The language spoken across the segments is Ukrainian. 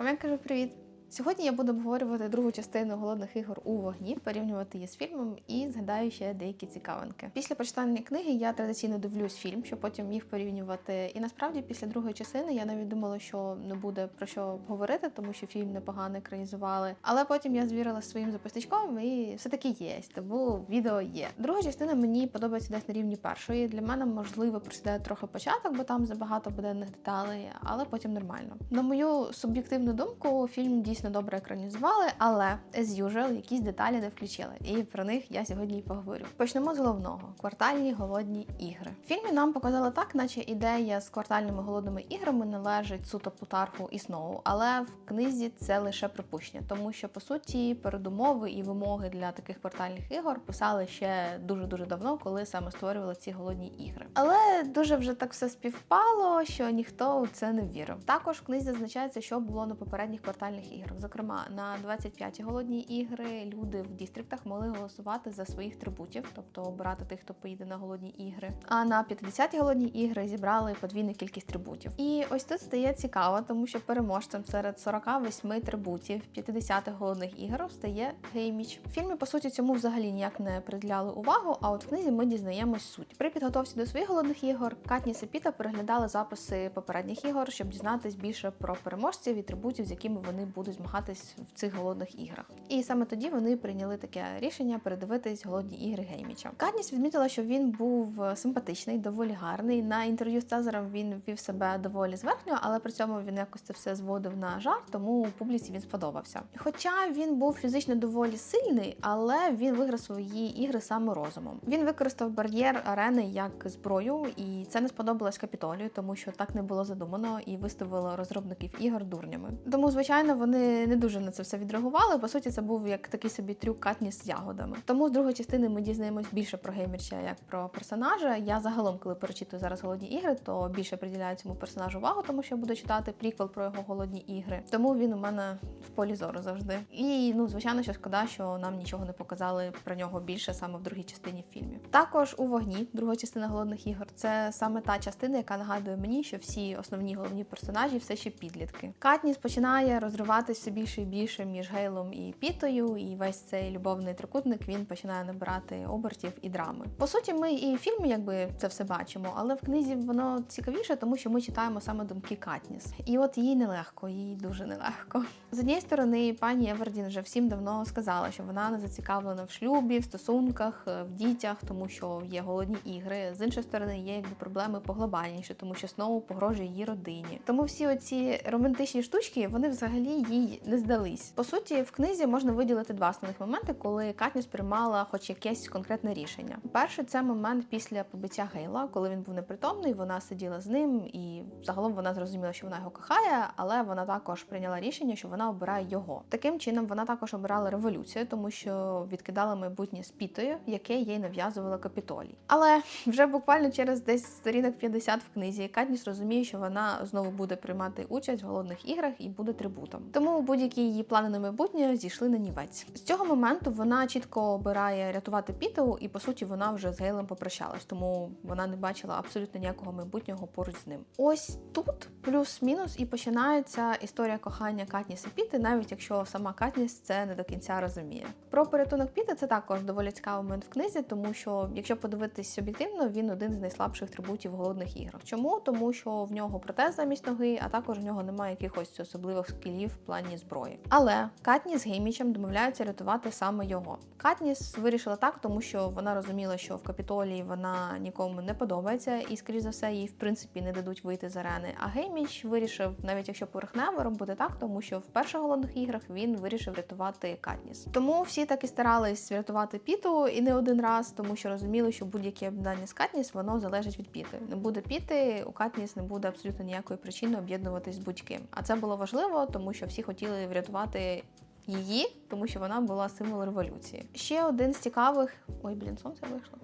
Вам я кажу привіт. Сьогодні я буду обговорювати другу частину голодних ігор у вогні, порівнювати її з фільмом і згадаю ще деякі цікавинки. Після прочитання книги я традиційно дивлюсь фільм, щоб потім їх порівнювати. І насправді після другої частини я навіть думала, що не буде про що говорити, тому що фільм непогано екранізували. Але потім я звірила своїм записничком і все таки є. Тому відео є. Друга частина мені подобається десь на рівні першої. Для мене можливо просідає трохи початок, бо там забагато буденних деталей, але потім нормально. На мою суб'єктивну думку, фільм дійсно добре екранізували, але as usual, якісь деталі не включили. І про них я сьогодні і поговорю. Почнемо з головного: квартальні голодні ігри. В фільмі нам показали так, наче ідея з квартальними голодними іграми належить суто Плутарху і Сноу, але в книзі це лише припущення, тому що по суті передумови і вимоги для таких квартальних ігор писали ще дуже дуже давно, коли саме створювали ці голодні ігри. Але дуже вже так все співпало, що ніхто у це не вірив. Також в книзі зазначається, що було на попередніх квартальних іграх. Зокрема, на 25-ті голодні ігри люди в дістріктах могли голосувати за своїх трибутів, тобто обирати тих, хто поїде на голодні ігри. А на 50-ті голодні ігри зібрали подвійну кількість трибутів. І ось тут стає цікаво, тому що переможцем серед 48 трибутів 50-х голодних ігор стає Гейміч. В фільмі по суті цьому взагалі ніяк не приділяли увагу. А от в книзі ми дізнаємось суть. При підготовці до своїх голодних ігор Катніс і Піта переглядали записи попередніх ігор, щоб дізнатись більше про переможців і трибутів, з якими вони будуть змагатись в цих голодних іграх. І саме тоді вони прийняли таке рішення передивитись голодні ігри Гейміча. Катніс відмітила, що він був симпатичний, доволі гарний. На інтерв'ю з Цезарем він вів себе доволі зверхньо, але при цьому він якось це все зводив на жарт, тому публіці він сподобався. Хоча він був фізично доволі сильний, але він виграв свої ігри саме розумом. Він використав бар'єр арени як зброю, і це не сподобалось капітолію, тому що так не було задумано і виставило розробників ігор дурнями. Тому, звичайно, вони не дуже на це все відреагували. По суті, це був як такий собі трюк Катніс з ягодами. Тому з другої частини ми дізнаємось більше про геймерча як про персонажа. Я загалом, коли перечитую зараз голодні ігри, то більше приділяю цьому персонажу увагу, тому що я буду читати приквел про його голодні ігри. Тому він у мене в полі зору завжди. І ну, звичайно, що шкода, що нам нічого не показали про нього більше саме в другій частині фільмів. Також у вогні, друга частина голодних ігор, це саме та частина, яка нагадує мені, що всі основні головні персонажі все ще підлітки. Катніс починає розриватися все більше і більше між Гейлом і Пітою, і весь цей любовний трикутник він починає набирати обертів і драми. По суті, ми і в фільмі якби це все бачимо, але в книзі воно цікавіше, тому що ми читаємо саме думки Катніс. І от їй нелегко, їй дуже нелегко. З однієї сторони, пані Евердін вже всім давно сказала, що вона не зацікавлена в шлюбі, в стосунках, в дітях, тому що є голодні ігри. З іншої сторони, є якби проблеми поглобальніші, тому що знову погрожує її родині. Тому всі оці романтичні штучки вони взагалі їй не здались. По суті, в книзі можна виділити два основних моменти, коли Катніс приймала хоч якесь конкретне рішення. Перший це момент після побиття Гейла, коли він був непритомний. Вона сиділа з ним, і загалом вона зрозуміла, що вона його кохає, але вона також прийняла рішення, що вона обирає його. Таким чином вона також обирала революцію, тому що відкидала майбутнє з пітою, яке їй нав'язувала капітолій. Але вже буквально через десь сторінок 50 в книзі Катніс розуміє, що вона знову буде приймати участь в голодних іграх і буде трибутом. Тому будь-які її плани на майбутнє зійшли на нівець. З цього моменту вона чітко обирає рятувати Піту, і по суті вона вже з Гейлем попрощалась, тому вона не бачила абсолютно ніякого майбутнього поруч з ним. Ось тут плюс-мінус і починається історія кохання Катніс і Піти, навіть якщо сама Катніс це не до кінця розуміє. Про порятунок Піти це також доволі цікавий момент в книзі, тому що, якщо подивитись об'єктивно, він один з найслабших трибутів голодних іграх. Чому? Тому що в нього протез замість ноги, а також в нього немає якихось особливих скілів в плані зброї. Але Катніс з Геймічем домовляються рятувати саме його. Катніс вирішила так, тому що вона розуміла, що в капітолії вона нікому не подобається, і, скоріш за все, їй в принципі не дадуть вийти з арени. А Гейміч вирішив, навіть якщо поверхнево, робити так, тому що в перших голодних іграх він вирішив рятувати Катніс. Тому всі так і старались врятувати Піту і не один раз, тому що розуміли, що будь-яке об'єднання з Катніс воно залежить від Піти. Не буде Піти, у Катніс не буде абсолютно ніякої причини об'єднуватись з будь-ким. А це було важливо, тому що всі хотіли врятувати її, тому що вона була символ революції. Ще один з цікавих. Ой, блін, сонце вийшло.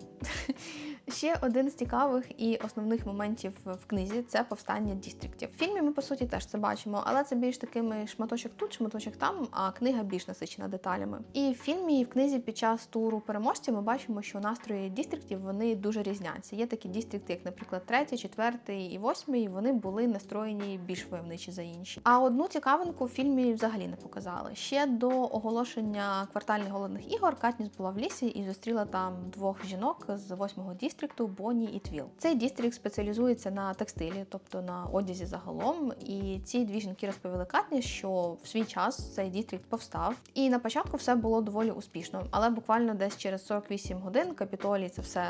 Ще один з цікавих і основних моментів в книзі це повстання дістріктів. В фільмі ми по суті теж це бачимо, але це більш такими шматочок тут, шматочок там, а книга більш насичена деталями. І в фільмі, і в книзі під час туру переможців ми бачимо, що настрої дістріктів вони дуже різняться. Є такі дістрикти, як, наприклад, третій, четвертий і восьмий. Вони були настроєні більш войовничі за інші. А одну цікавинку в фільмі взагалі не показали. Ще до оголошення квартальних голодних ігор Катніс була в лісі і зустріла там двох жінок з восьмого дістрікту Бонні і Твіл. Цей дістрикт спеціалізується на текстилі, тобто на одязі загалом. І ці дві жінки розповіли Катніс, що в свій час цей дістрикт повстав. І на початку все було доволі успішно, але буквально десь через 48 годин капітолій це все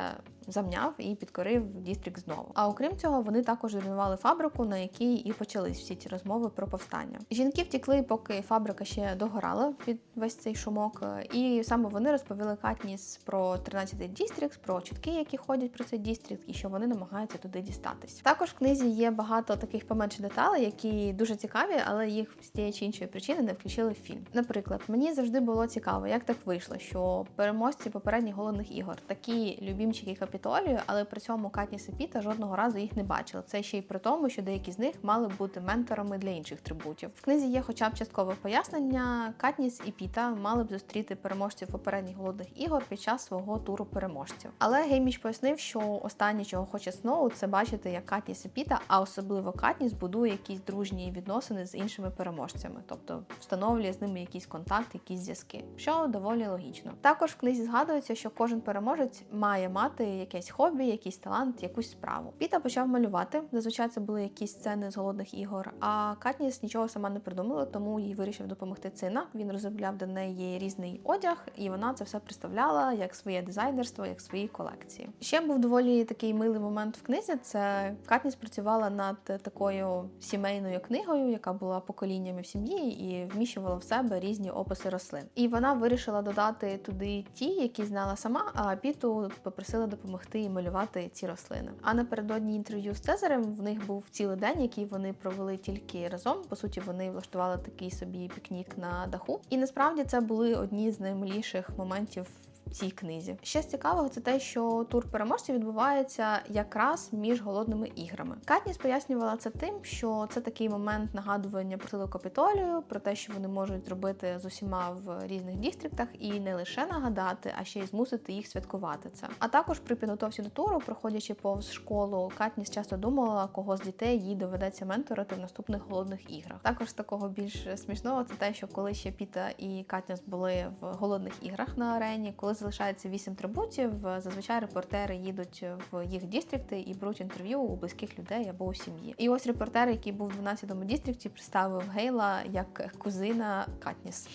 замняв і підкорив дістрикт знову. А окрім цього, вони також руйнували фабрику, на якій і почались всі ці розмови про повстання. Жінки втікли, поки фабрика ще догорала під весь цей шумок. І саме вони розповіли Катніс про 13-й дістрикт, про чутки, які ходять про цей дістрикт, і що вони намагаються туди дістатись. Також в книзі є багато таких поменше деталей, які дуже цікаві, але їх з тієї чи іншої причини не включили в фільм. Наприклад, мені завжди було цікаво, як так вийшло, що переможці попередніх голодних ігор такі любімчики капітолію, але при цьому Катніс і Піта жодного разу їх не бачили. Це ще й при тому, що деякі з них мали бути менторами для інших трибутів. В книзі є хоча б часткове пояснення. Катніс і Піта мали б зустріти переможців попередніх голодних ігор під час свого туру переможців. Але Гейміч пояснив, що останнє, чого хоче Сноу, це бачити, як Катніс і Піта, а особливо Катніс, будує якісь дружні відносини з іншими переможцями, тобто встановлює з ними якийсь контакт, якісь зв'язки, що доволі логічно. Також в книзі згадується, що кожен переможець має мати якесь хобі, якийсь талант, якусь справу. Піта почав малювати. Зазвичай це були якісь сцени з голодних ігор. А Катніс нічого сама не придумала, тому їй вирішив допомогти Цина. Він розробляв до неї різний одяг, і вона це все представляла як своє дизайнерство, як свої колекції. Ще був доволі такий милий момент в книзі. Це Катніс працювала над такою сімейною книгою, яка була поколіннями в сім'ї, і вміщувала в себе різні описи рослин. І вона вирішила додати туди ті, які знала сама, а Піту попросила допомогти і малювати ці рослини. А напередодні інтерв'ю з Цезарем в них був цілий день, який вони провели тільки разом. По суті, вони влаштували такий собі пікнік на даху. І насправді це були одні з наймиліших моментів. Цій книзі ще з цікавого це те, що тур переможців відбувається якраз між голодними іграми. Катніс пояснювала це тим, що це такий момент нагадування про силу капітолію, про те, що вони можуть зробити з усіма в різних дістриктах, і не лише нагадати, а ще й змусити їх святкувати це. А також при підготовці до туру, проходячи повз школу, Катніс часто думала, кого з дітей їй доведеться менторити в наступних голодних іграх. Також з такого більш смішного це те, що коли ще Піта і Катніс були в голодних іграх на арені, коли залишається вісім трибутів, зазвичай репортери їдуть в їх дістрикти і беруть інтерв'ю у близьких людей або у сім'ї. І ось репортер, який був в 12-му дістрикті, представив Гейла як кузина Катніс.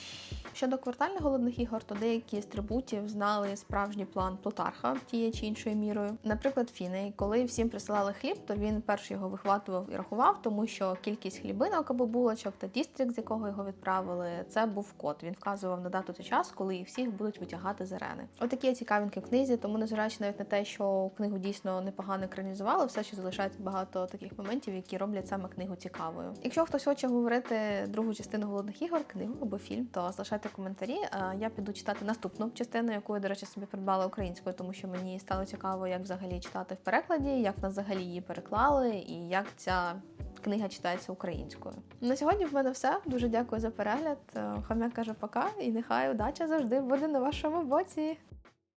Щодо квартальних голодних ігор, то деякі з трибутів знали справжній план Плутарха тією чи іншою мірою. Наприклад, Фіней, коли всім присилали хліб, то він перший його вихватував і рахував, тому що кількість хлібинок або булочок та дістрикт, з якого його відправили, це був код. Він вказував на дату та час, коли їх всіх будуть витягати з арени. Отакі цікавинки в книзі, тому незважаючи навіть на те, що книгу дійсно непогано екранізували, все ще залишається багато таких моментів, які роблять саме книгу цікавою. Якщо хтось хоче говорити другу частину голодних ігор, книгу або фільм, то залишайте коментарі. Я піду читати наступну частину, яку я, до речі, собі придбала українською, тому що мені стало цікаво, як взагалі читати в перекладі, як нас взагалі її переклали, і як ця книга читається українською. На сьогодні в мене все. Дуже дякую за перегляд. Хомяк каже пока, і нехай удача завжди буде на вашому боці.